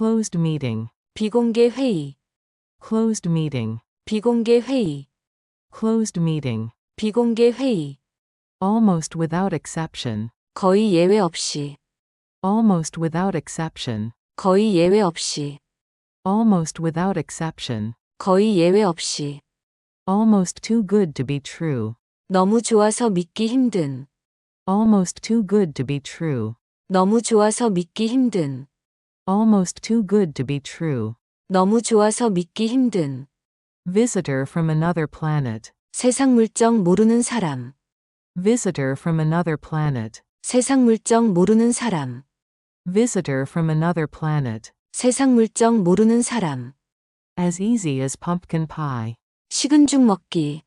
closed meeting, 비공개 회의, closed meeting, 비공개 회의, closed meeting, 비공개 회의, almost without exception, 거의 예외 없이, almost without exception, 거의 예외 없이, almost without exception, 거의 예외 없이, almost too good to be true, 너무 좋아서 믿기 힘든, almost too good to be true, 너무 좋아서 믿기 힘든, almost too good to be true, 너무 좋아서 믿기 힘든, visitor from another planet, 세상 물정 모르는 사람, visitor from another planet, 세상 물정 모르는 사람, visitor from another planet, 세상 물정 모르는 사람, as easy as pumpkin pie, 식은 죽 먹기,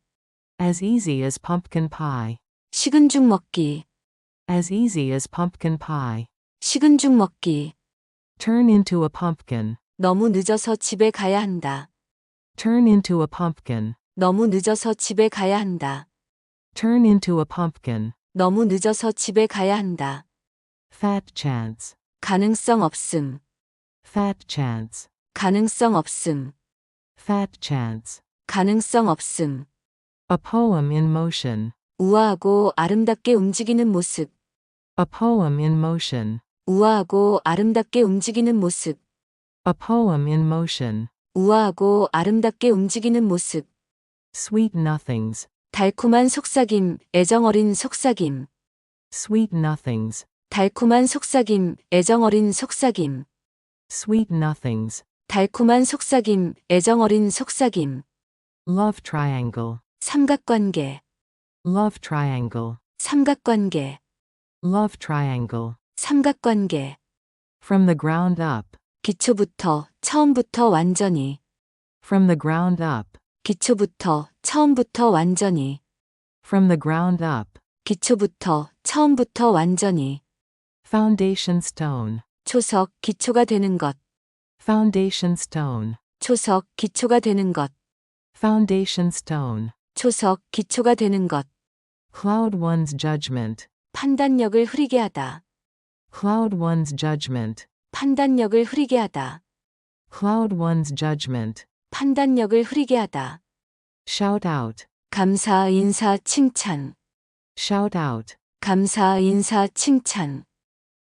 as easy as pumpkin pie, 식은 죽 먹기, as easy as pumpkin pie, 식은 죽 먹기, Turn into a pumpkin, 너무 늦어서 집에 가야 한다. turn into a pumpkin, 너무 늦어서 집에 가야 한다. turn into a pumpkin, 너무 늦어서 집에 가야 한다. fat chance, 가능성 없음, fat chance, 가능성 없음, fat chance, 가능성 없음. a poem in motion, 우아하고 아름답게 움직이는 모습, a poem in motion, 우아하고 아름답게 움직이는 모습, a poem in motion, 우아하고 아름답게 움직이는 모습. sweet nothings, 달콤한 속삭임, 애정 어린 속삭임. sweet nothings, 달콤한 속삭임, 애정 어린 속삭임. sweet nothings, 달콤한 속삭임, 애정 어린 속삭임. love triangle, 삼각관계, love triangle, 삼각관계, love triangle, 삼각관계. from the ground up, 기초부터, 처음부터 완전히. from the ground up, 기초부터, 처음부터 완전히. from the ground up, 기초부터, 처음부터 완전히. foundation stone, 초석, 기초가 되는 것. foundation stone, 초석, 기초가 되는 것. foundation stone, 초석, 기초가 되는 것. cloud one's judgment, 판단력을 흐리게 하다. Cloud one's judgment, 판단력을 흐리게 하다. cloud one's judgment, 판단력을 흐리게 하다. shout out, 감사, 인사, 칭찬. shout out, 감사, 인사, 칭찬.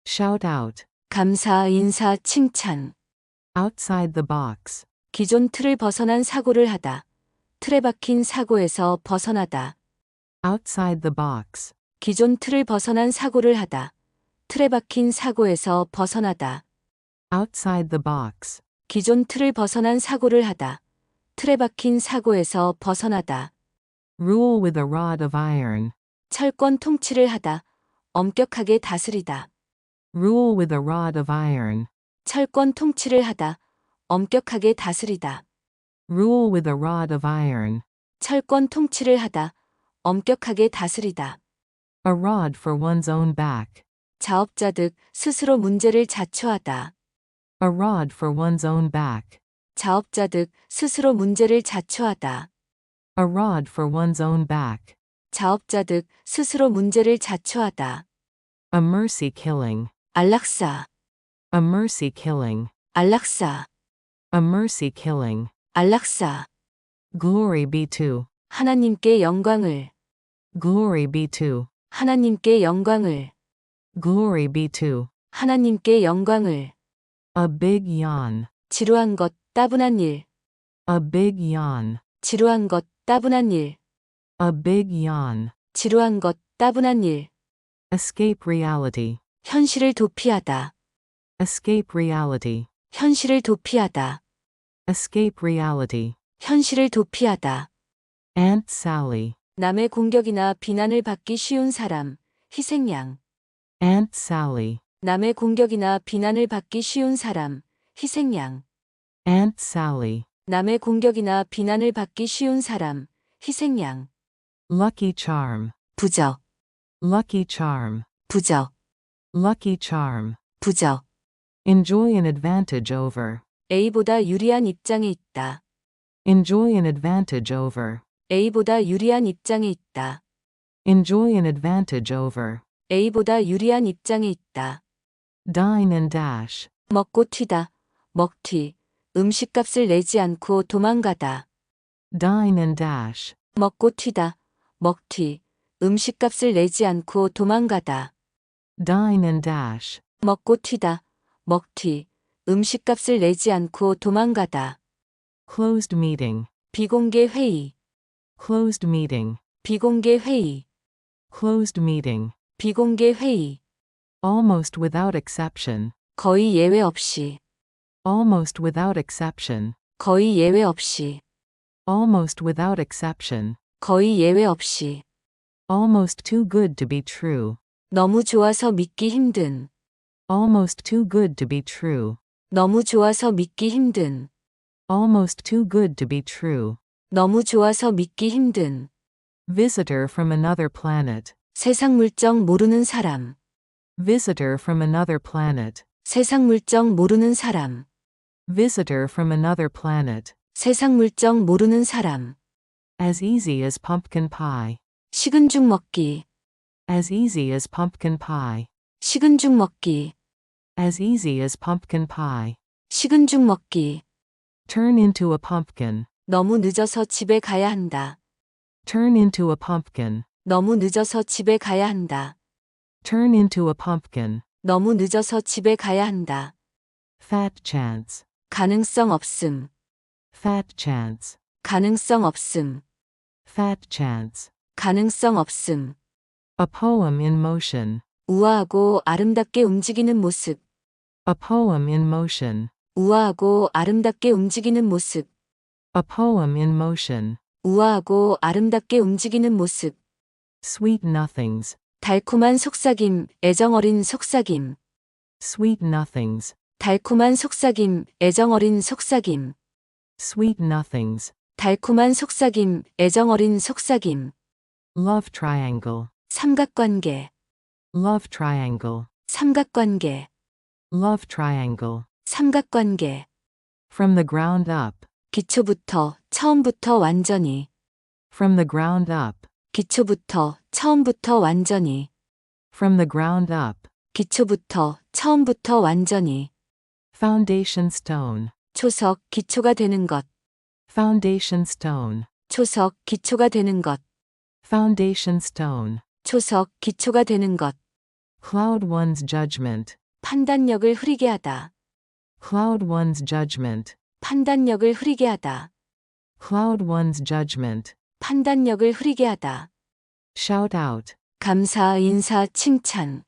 shout out, 감사, 인사, 칭찬. outside the box, 기존 틀을 벗어난 사고를 하다. 틀에 박힌 사고에서 벗어나다. outside the box, 기존 틀을 벗어난 사고를 하다. 틀에 박힌 사고에서 벗어나다. outside the box, 기존 틀을 벗어난 사고를 하다. 틀에 박힌 사고에서 벗어나다. rule with a rod of iron, 철권 통치를 하다. 엄격하게 다스리다. rule with a rod of iron, 철권 통치를 하다. 엄격하게 다스리다. rule with a rod of iron, 철권 통치를 하다. 엄격하게 다스리다. a rod for one's own back, 자업자 득 스스로 문제를 자초하다. a rod for one's own back, 자업자 득 스스로 문제를 자초하다. a rod for one's own back, 자업자 득 스스로 문제를 자초하다. a mercy killing, 안락사, a mercy killing, 안락사, a mercy killing, 안락사. glory be to, 하나님께 영광을, glory be to, 하나님께 영광을, glory be to, 하나님께 영광을. a big yawn, 지루한 것, 따분한 일, a big yawn, 지루한 것, 따분한 일, a big yawn, 지루한 것, 따분한 일. escape reality, 현실을 도피하다, escape reality, 현실을 도피하다, escape reality, 현실을 도피하다. Aunt Sally, 남의 공격이나 비난을 받기 쉬운 사람, 희생양. Aunt Sally, 남의 공격이나 비난을 받기 쉬운 사람, 희생양. Aunt Sally, 남의 공격이나 비난을 받기 쉬운 사람, 희생양. Lucky Charm, 부적, Lucky Charm, 부적, Lucky Charm, 부적. enjoy an advantage over, A보다 유리한 입장에 있다. enjoy an advantage over, A보다 유리한 입장에 있다. enjoy an advantage over, A보다 유리한 입장에 있다. dine and dash, 먹고 튀다, 먹튀, 음식값을 내지 않고 도망가다. Dine and dash. 먹고 튀다, 먹튀, 음식값을 내지 않고 도망가다. Dine and dash. 먹고 튀다, 먹튀, 음식값을 내지 않고 도망가다. Closed meeting. 비공개 회의, Closed meeting. 비공개 회의, Closed meeting. 비공개 회의. Almost without exception. 거의 예외 없이, Almost without exception. 거의 예외 없이, Almost without exception. 거의 예외 없이. Almost too good to be true. 너무 좋아서 믿기 힘든, Almost too good to be true. 너무 좋아서 믿기 힘든, Almost too good to be true. 너무 좋아서 믿기 힘든. Visitor from another planet. 세상 물정 모르는 사람, Visitor from another planet. 세상 물정 모르는 사람, Visitor from another planet. 세상 물정 모르는 사람. As easy as pumpkin pie. 식은 죽 먹기, As easy as pumpkin pie. 식은 죽 먹기, As easy as pumpkin pie. 식은 죽 먹기. Turn into a pumpkin. 너무 늦어서 집에 가야 한다. Turn into a pumpkin. 너무 늦어서 집에 가야 한다. Turn into a pumpkin. 너무 늦어서 집에 가야 한다. Fat chance. 가능성 없음, Fat chance. 가능성 없음, Fat chance. 가능성 없음. A poem in motion. 우아하고 아름답게 움직이는 모습, A poem in motion. 우아하고 아름답게 움직이는 모습, A poem in motion. 우아하고 아름답게 움직이는 모습. Sweet nothings. 달콤한 속삭임, 애정어린 속삭임. Sweet nothings. 달콤한 속삭임, 애정어린 속삭임. Sweet nothings. 달콤한 속삭임, 애정어린 속삭임. Love triangle. 삼각관계, Love triangle. 삼각관계, Love triangle. 삼각관계. From the ground up. 기초부터, 처음부터 완전히. From the ground up. 기초부터, 처음부터 완전히. From the ground up. 기초부터, 처음부터 완전히. Foundation stone. 초석, 기초가 되는 것. Foundation stone. 초석, 기초가 되는 것. Foundation stone. 초석, 기초가 되는 것. Cloud one's judgment. 판단력을 흐리게 하다. Cloud one's judgment. 판단력을 흐리게 하다. Cloud one's judgment. 판단력을 흐리게 하다. Shout out. 감사, 인사, 칭찬.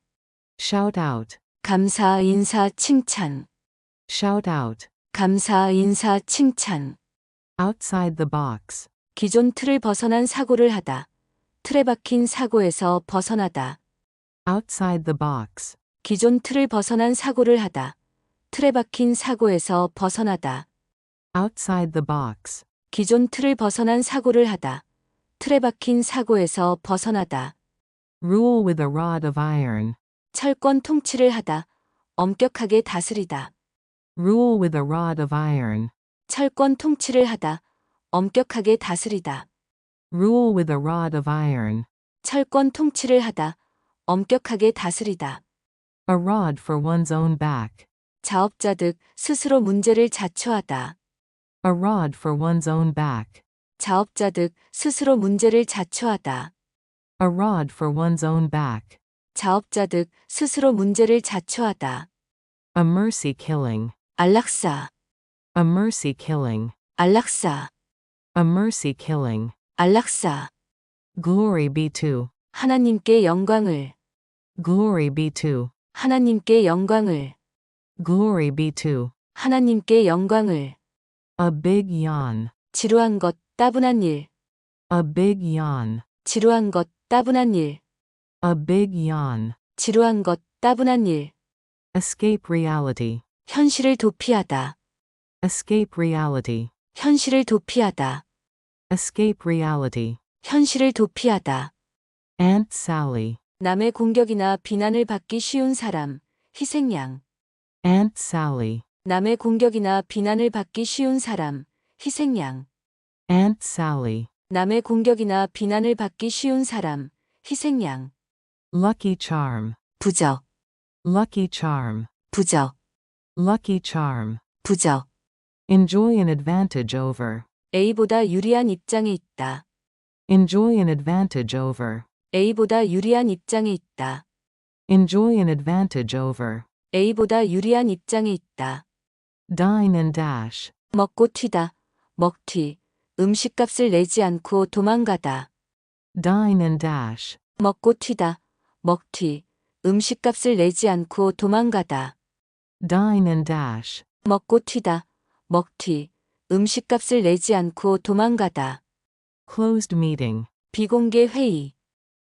Shout out. 감사, 인사, 칭찬. Shout out. 감사, 인사, 칭찬. Outside the box. 기존 틀을 벗어난 사고를 하다. 틀에 박힌 사고에서 벗어나다. Outside the box. 기존 틀을 벗어난 사고를 하다. 틀에 박힌 사고에서 벗어나다. Outside the box. 기존 틀을 벗어난 사고를 하다. 틀에 박힌 사고에서 벗어나다. Rule with a rod of iron. 철권 통치를 하다. 엄격하게 다스리다. Rule with a rod of iron. 철권 통치를 하다. 엄격하게 다스리다. Rule with a rod of iron. 철권 통치를 하다. 엄격하게 다스리다. A rod for one's own back. 자업자득 스스로 문제를 자초하다. A rod for one's own back. 자업자 득 스스로 문제를 자초하다. A rod for one's own back. 자업자 득 스스로 문제를 자초하다. A mercy killing. 안락사, A mercy killing. 안락사, A mercy killing. 안락사. Glory be to. 하나님께 영광을, Glory be to. 하나님께 영광을, Glory be to. 하나님께 영광을. A big yawn. 지루한 것, 따분한 일, A big yawn. 지루한 것, 따분한 일, A big yawn. 지루한 것, 따분한 일. Escape reality. 현실을 도피하다, Escape reality. 현실을 도피하다, Escape reality. 현실을 도피하다. Aunt Sally. 남의 공격이나 비난을 받기 쉬운 사람, 희생양. Aunt Sally. 남의 공격이나 비난을 받기 쉬운 사람, 희생양. Aunt Sally. 남의 공격이나 비난을 받기 쉬운 사람, 희생양. Lucky charm. 부적, Lucky charm. 부적, Lucky charm. 부적. Enjoy an advantage over. A보다 유리한 입장에 있다. Enjoy an advantage over. A보다 유리한 입장에 있다. Enjoy an advantage over. A보다 유리한 입장에 있다. Dine and dash. 먹고 튀다. 먹튀. 음식값을 내지 않고 도망가다. Dine and dash. 먹고 튀다. 먹튀. 음식값을 내지 않고 도망가다. Dine and dash. 먹고 튀다. 먹튀. 음식값을 내지 않고 도망가다. Closed meeting. 비공개 회의.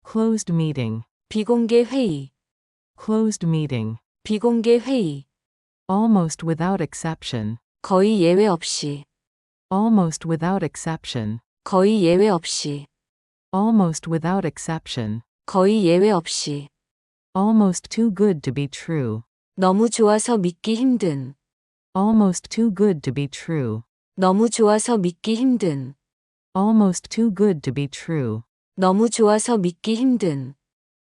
Closed meeting. 비공개 회의. Closed meeting. 비공개 회의. Almost without exception. 거의 예외 없이. Almost without exception. 거의 예외 없이. Almost without exception. 거의 예외 없이. Almost too good to be true. 너무 좋아서 믿기 힘든. Almost too good to be true. 너무 좋아서 믿기 힘든. Almost too good to be true. 너무 좋아서 믿기 힘든.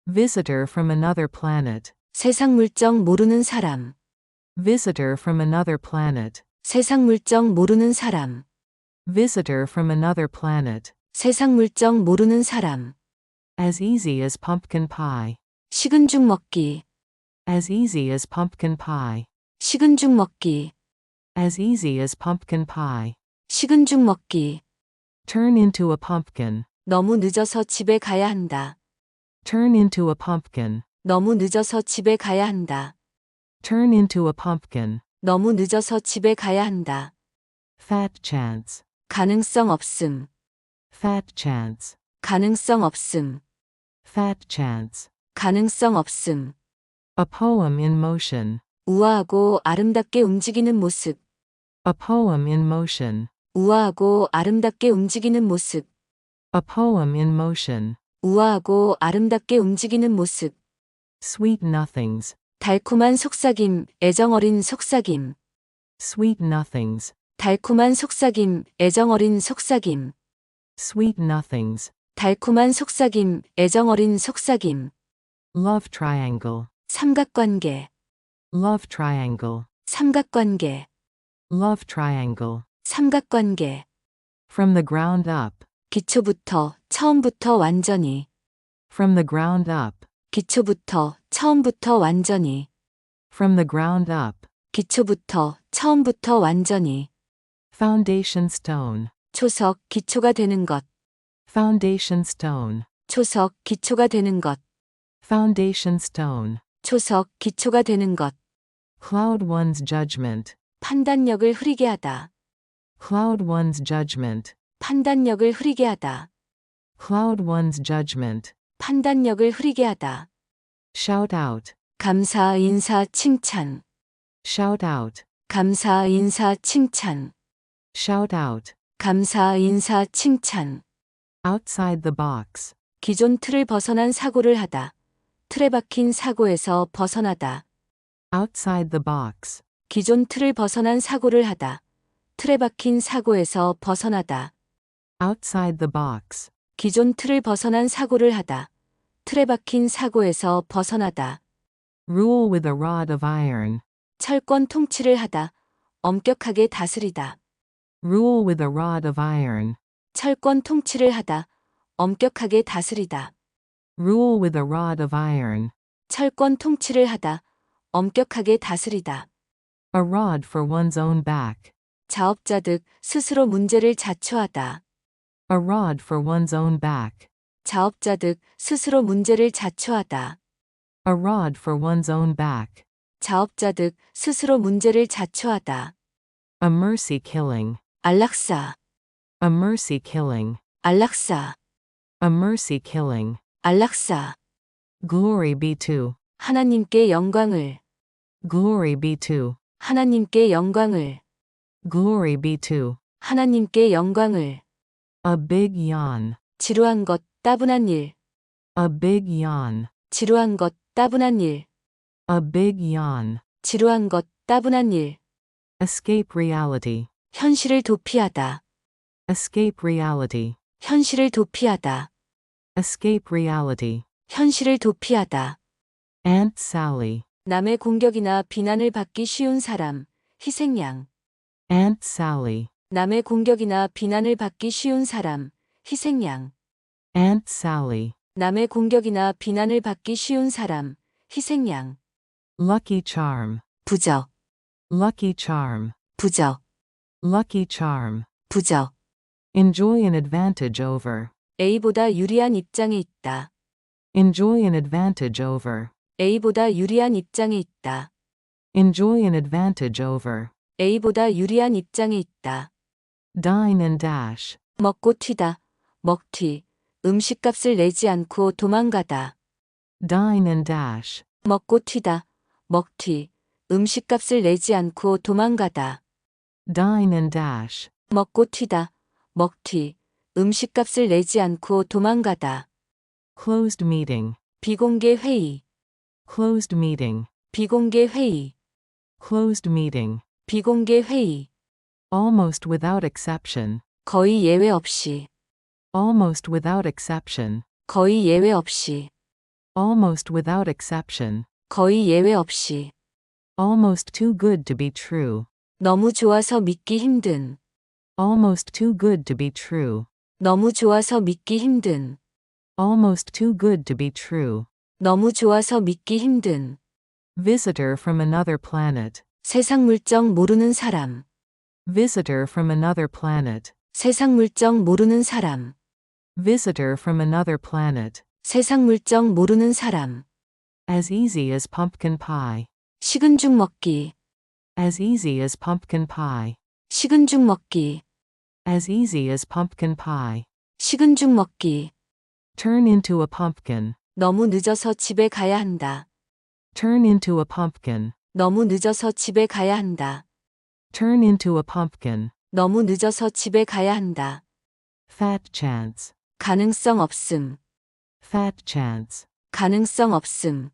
Visitor from another planet. 세상 물정 모르는 사람. Visitor from another planet. 세상 물정 모르는 사람. Visitor from another planet. 세상 물정 모르는 사람. As easy as pumpkin pie. 식은 죽 먹기. As easy as pumpkin pie. 식은 죽 먹기. As easy as pumpkin pie. 식은 죽 먹기. Turn into a pumpkin. 너무 늦어서 집에 가야 한다. Turn into a pumpkin. 너무 늦어서 집에 가야 한다. Turn into a pumpkin. 너무 늦어서 집에 가야 한다. Fat chance. 가능성 없음. Fat chance. 가능성 없음. Fat chance. 가능성 없음. A poem in motion. 우아하고 아름답게 움직이는 모습. A poem in motion. 우아하고 아름답게 움직이는 모습. A poem in motion. 우아하고 아름답게 움직이는 모습. Sweet nothings. 달콤한 속삭임, 애정 어린 속삭임. Sweet nothings. 달콤한 속삭임, 애정어린 속삭임. Sweet nothings. 달콤한 속삭임, 애정어린 속삭임. Love triangle. 삼각관계, Love triangle. 삼각관계, Love triangle. 삼각관계. From the ground up. 기초부터, 처음부터 완전히. From the ground up. 기초부터, 처음부터 완전히. From the ground up. 기초부터, 처음부터 완전히. Foundation stone. 초석, 기초가 되는 것. Foundation stone. 초석, 기초가 되는 것. Foundation stone. 초석, 기초가 되는 것. Cloud one's judgment. 판단력을 흐리게 하다. Cloud one's judgment. 판단력을 흐리게 하다. Cloud one's judgment. 판단력을 흐리게 하다. Shout out. 감사, 인사, 칭찬. Shout out. 감사, 인사, 칭찬. Shout out. 감사, 인사, 칭찬. Outside the box. 기존 틀을 벗어난 사고를 하다. 틀에 박힌 사고에서 벗어나다. Outside the box. 기존 틀을 벗어난 사고를 하다. 틀에 박힌 사고에서 벗어나다. Outside the box. 기존 틀을 벗어난 사고를 하다. 틀에 박힌 사고에서 벗어나다. Rule with a rod of iron. 철권 통치를 하다. 엄격하게 다스리다. Rule with a rod of iron. 철권 통치를 하다. 엄격하게 다스리다. Rule with a rod of iron. 철권 통치를 하다. 엄격하게 다스리다. A rod for one's own back. 자업자득 스스로 문제를 자초하다. A rod for one's own back. 자업자득 스스로 문제를 자초하다. A rod for one's own back. 자업자득 스스로 문제를 자초하다. A mercy killing. 안락사, A mercy killing. 안락사, A mercy killing. 안락사. Glory be to. 하나님께 영광을, Glory be to. 하나님께 영광을, Glory be to. 하나님께 영광을. A big yawn. 지루한 것, 따분한 일, A big yawn. 지루한 것, 따분한 일, A big yawn. 지루한 것, 따분한 일. Escape reality. 현실을 도피하다, Escape reality. 현실을 도피하다, Escape reality. 현실을 도피하다. Aunt Sally. 남의 공격이나 비난을 받기 쉬운 사람, 희생양. Aunt Sally. 남의 공격이나 비난을 받기 쉬운 사람, 희생양. Aunt Sally. 남의 공격이나 비난을 받기 쉬운 사람, 희생양. Lucky Charm. 부적, Lucky Charm. 부적, Lucky Charm. 부적. Enjoy an advantage over. A보다 유리한 입장에 있다. Enjoy an advantage over. A보다 유리한 입장에 있다. Enjoy an advantage over. A보다 유리한 입장에 있다. Dine and dash. 먹고 튀다, 먹튀. 음식값을 내지 않고 도망가다. Dine and dash. 먹고 튀다, 먹튀. 음식값을 내지 않고 도망가다. Dine and dash. 먹고 튀다, 먹튀. 음식값을 내지 않고 도망가다. Closed meeting. 비공개 회의, Closed meeting. 비공개 회의, Closed meeting. 비공개 회의. Almost without exception. 거의 예외 없이, Almost without exception. 거의 예외 없이, Almost without exception. 거의 예외 없이. Almost too good to be true. 너무 좋아서 믿기 힘든, Almost too good to be true. 너무 좋아서 믿기 힘든, Almost too good to be true. 너무 좋아서 믿기 힘든. Visitor from another planet. 세상 물정 모르는 사람, Visitor from another planet. 세상 물정 모르는 사람, Visitor from another planet. 세상 물정 모르는 사람. As easy as pumpkin pie. 식은 죽 먹기, As easy as pumpkin pie. 식은 죽 먹기, As easy as pumpkin pie. 식은 죽 먹기. Turn into a pumpkin. 너무 늦어서 집에 가야 한다. Turn into a pumpkin. 너무 늦어서 집에 가야 한다. Turn into a pumpkin. 너무 늦어서 집에 가야 한다. Fat chance. 가능성 없음, Fat chance. 가능성 없음,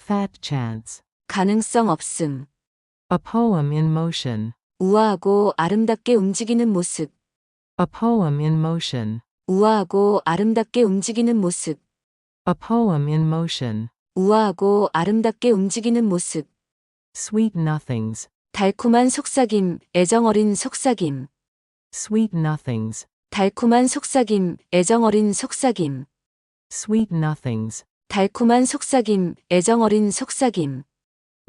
Fat chance. 가능성 없음. A poem in motion. 우아하고 아름답게 움직이는 모습, A poem in motion. 우아하고 아름답게 움직이는 모습, A poem in motion. 우아하고 아름답게 움직이는 모습. Sweet nothings. 달콤한 속삭임, 애정 어린 속삭임. Sweet nothings. 달콤한 속삭임, 애정 어린 속삭임. Sweet nothings. 달콤한 속삭임, 애정 어린 속삭임.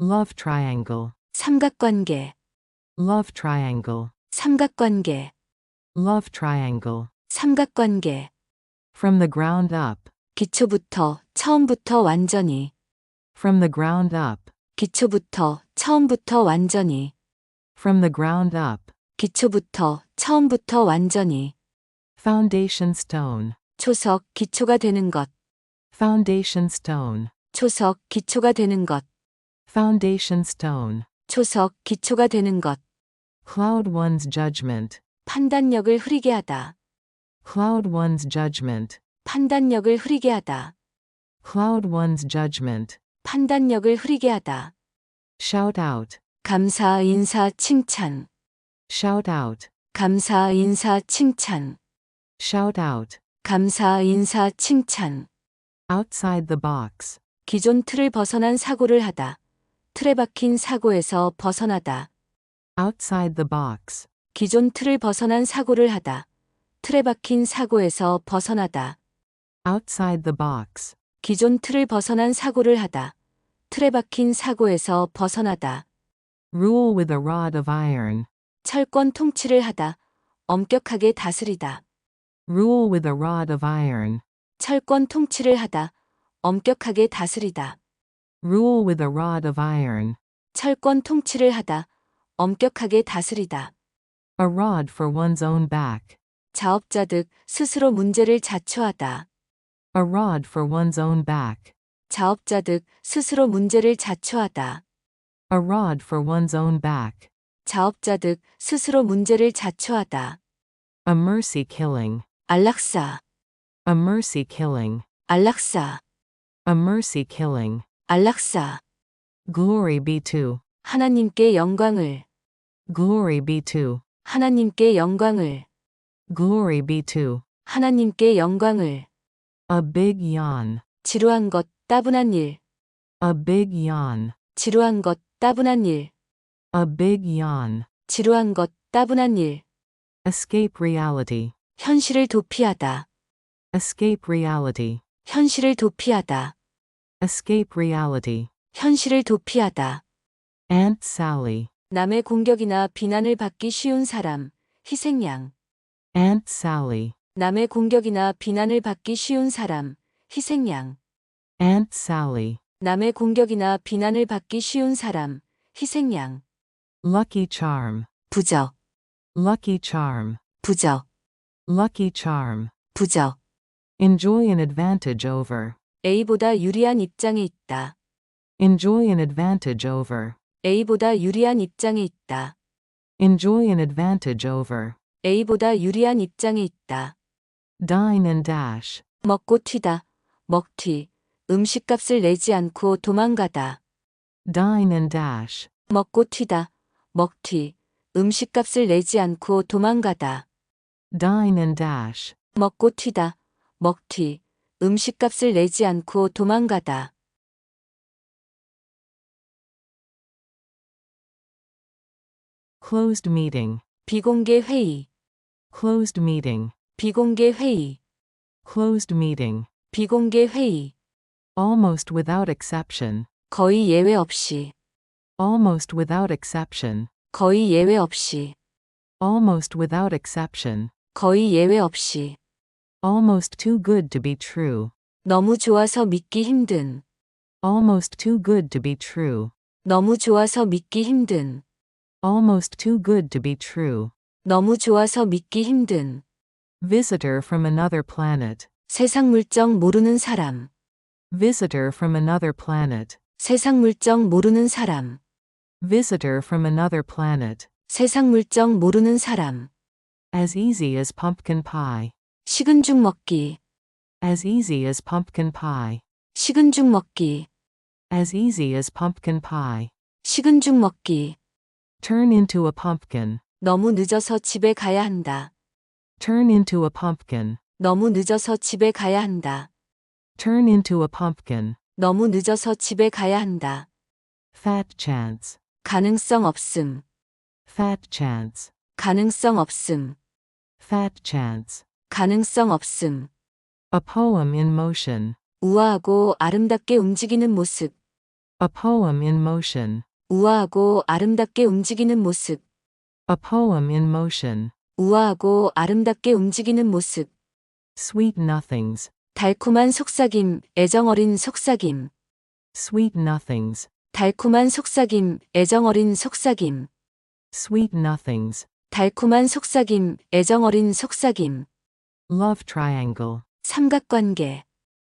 Love triangle. 삼각관계, Love triangle. 삼각관계, Love triangle. 삼각관계. From the ground up. 기초부터, 처음부터 완전히. From the ground up. 기초부터, 처음부터 완전히. From the ground up. 기초부터, 처음부터 완전히. Foundation stone. 초석, 기초가 되는 것. Foundation stone. 초석, 기초가 되는 것. Foundation stone. 초석, 기초가 되는 것. Cloud one's judgment. 판단력을 흐리게 하다. Cloud one's judgment. 판단력을 흐리게 하다. Cloud one's judgment. 판단력을 흐리게 하다. Shout out. 감사, 인사, 칭찬. Shout out. 감사, 인사, 칭찬. Shout out. 감사, 인사, 칭찬. Outside the box. 기존 틀을 벗어난 사고를 하다. 틀에 박힌 사고에서 벗어나다. Outside the box. 기존 틀을 벗어난 사고를 하다. 틀에 박힌 사고에서 벗어나다. Outside the box. 기존 틀을 벗어난 사고를 하다. 틀에 박힌 사고에서 벗어나다. Rule with a rod of iron. 철권 통치를 하다. 엄격하게 다스리다. Rule with a rod of iron. 철권 통치를 하다. 엄격하게 다스리다. Rule with a rod of iron. 철권 통치를 하다. 엄격하게 다스리다. A rod for one's own back. 자업자득 스스로 문제를 자초하다. A rod for one's own back. 자업자득 스스로 문제를 자초하다. A rod for one's own back. 자업자득 스스로 문제를 자초하다. A mercy killing. 안락사, A mercy killing. 안락사, A mercy killing. 안락사. Glory be to. 하나님께 영광을, Glory be to. 하나님께 영광을, Glory be to. 하나님께 영광을. A big yawn. 지루한 것, 따분한 일, A big yawn. 지루한 것, 따분한 일, A big yawn. 지루한 것, 따분한 일, Escape reality. 현실을 도피하다, Escape reality. 현실을 도피하다, Escape reality. 현실을 도피하다. Aunt Sally. 남의 공격이나 비난을 받기 쉬운 사람, 희생양. Aunt Sally. 남의 공격이나 비난을 받기 쉬운 사람, 희생양. Aunt Sally. 남의 공격이나 비난을 받기 쉬운 사람, 희생양. Lucky charm. 부적, Lucky charm. 부적, Lucky charm. 부적. Enjoy an advantage over. A보다 유리한 입장에 있다. Enjoy an advantage over. A보다 유리한 입장에 있다. Enjoy an advantage over. A보다 유리한 입장에 있다. Dine and dash. 먹고 튀다, 먹튀. 음식값을 내지 않고 도망가다. Dine and dash. 먹고 튀다, 먹튀. 음식값을 내지 않고 도망가다. Dine and dash. 먹고 튀다, 먹튀. 음식값을 내지 않고 도망가다. Closed meeting. 비공개 회의, Closed meeting. 비공개 회의, Closed meeting. 비공개 회의. Almost without exception. 거의 예외 없이, Almost without exception. 거의 예외 없이, Almost without exception. 거의 예외 없이. Almost too good to be true. 너무 좋아서 믿기 힘든, Almost too good to be true. 너무 좋아서 믿기 힘든, Almost too good to be true. 너무 좋아서 믿기 힘든. Visitor from another planet. 세상 물정 모르는 사람, Visitor from another planet. 세상 물정 모르는 사람, Visitor from another planet. 세상 물정 모르는 사람. As easy as pumpkin pie. 식은 죽 먹기, As easy as pumpkin pie. 식은 죽 먹기, As easy as pumpkin pie. 식은 죽 먹기. Turn into a pumpkin. 너무 늦어서 집에 가야 한다. Turn into a pumpkin. 너무 늦어서 집에 가야 한다. Turn into a pumpkin. 너무 늦어서 집에 가야 한다. Fat chance. 가능성 없음, Fat chance. 가능성 없음, Fat chance. 가능성 없음. A poem in motion. 우아하고 아름답게 움직이는 모습, A poem in motion. 우아하고 아름답게 움직이는 모습, A poem in motion. 우아하고 아름답게 움직이는 모습. Sweet nothings. 달콤한 속삭임, 애정 어린 속삭임. Sweet nothings. 달콤한 속삭임, 애정 어린 속삭임. Sweet nothings. 달콤한 속삭임, 애정 어린 속삭임. Love triangle. 삼각관계,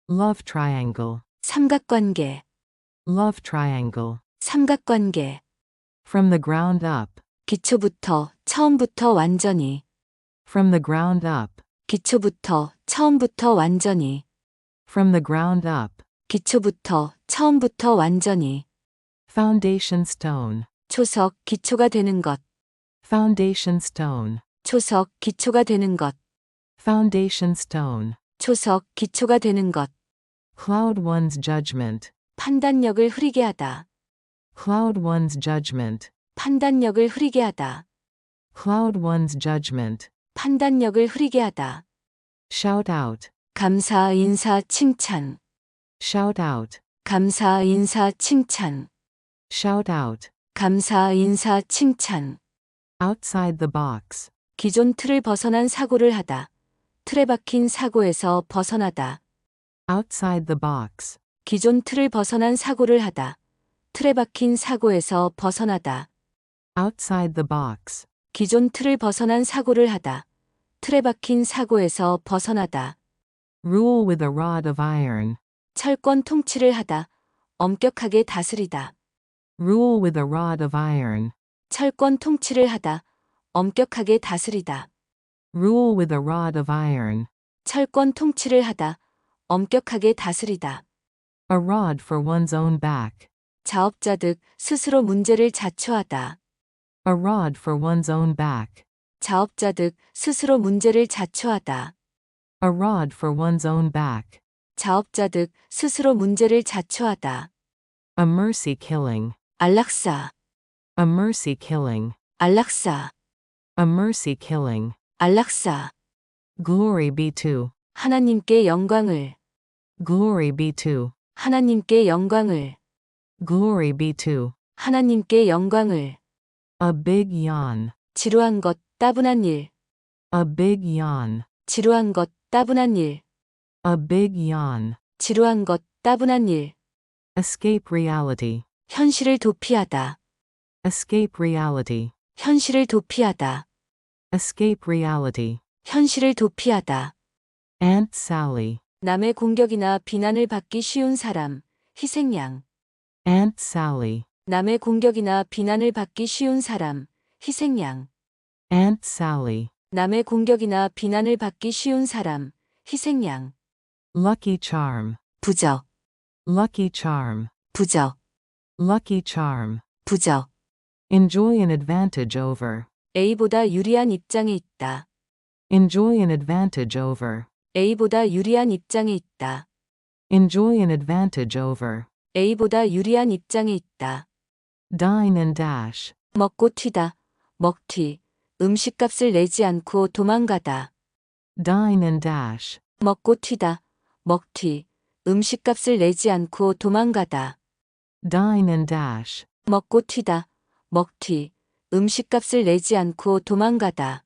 Love triangle. 삼각관계, Love triangle. 삼각관계. From the ground up. 기초부터, 처음부터 완전히. From the ground up. 기초부터, 처음부터 완전히. From the ground up. 기초부터, 처음부터 완전히. Foundation stone. 초석, 기초가 되는 것. Foundation stone. 초석, 기초가 되는 것. Foundation stone. 초석, 기초가 되는 것. Cloud one's judgment. 판단력을 흐리게 하다. Cloud one's judgment. 판단력을 흐리게 하다. Cloud one's judgment. 판단력을 흐리게 하다. Shout out. 감사, 인사, 칭찬. Shout out. 감사, 인사, 칭찬. Shout out. 감사, 인사, 칭찬. Outside the box. 기존 틀을 벗어난 사고를 하다. 틀에 박힌 사고에서 벗어나다. Outside the box. 기존 틀을 벗어난 사고를 하다. 틀에 박힌 사고에서 벗어나다. Outside the box. 기존 틀을 벗어난 사고를 하다. 틀에 박힌 사고에서 벗어나다. Rule with a rod of iron. 철권 통치를 하다. 엄격하게 다스리다. Rule with a rod of iron. 철권 통치를 하다. 엄격하게 다스리다. Rule with a rod of iron. 철권 통치를 하다. 엄격하게 다스리다. A rod for one's own back. 자업자득 스스로 문제를 자초하다. A rod for one's own back. 자업자득 스스로 문제를 자초하다. A rod for one's own back. 자업자득 스스로 문제를 자초하다. A mercy killing. 안락사, A mercy killing. 안락사, A mercy killing. 안락사. Glory be to. 하나님께 영광을. Glory be to. 하나님께 영광을. Glory be to. 하나님께 영광을. A big yawn. 지루한 것, 따분한 일. A big yawn. 지루한 것, 따분한 일. A big yawn. 지루한 것, 따분한 일. Escape reality. 현실을 도피하다. Escape reality. 현실을 도피하다. Escape reality. 현실을 도피하다. Aunt Sally. 남의 공격이나 비난을 받기 쉬운 사람. 희생양. Aunt Sally. 남의 공격이나 비난을 받기 쉬운 사람. 희생양. Aunt Sally. 남의 공격이나 비난을 받기 쉬운 사람. 희생양. Lucky charm. 부적. Lucky charm. 부적. Lucky charm. 부적. Enjoy an advantage over. A보다 유리한 입장에 있다. Enjoy an advantage over. A보다 유리한 입장에 있다. Enjoy an advantage over. A보다 유리한 입장에 있다. Dine and dash. 먹고 튀다. 먹튀. 음식값을 내지 않고 도망가다. Dine and dash. 먹고 튀다. 먹튀. 음식값을 내지 않고 도망가다. Dine and dash. 먹고 튀다. 먹튀. 음식값을 내지 않고 도망가다.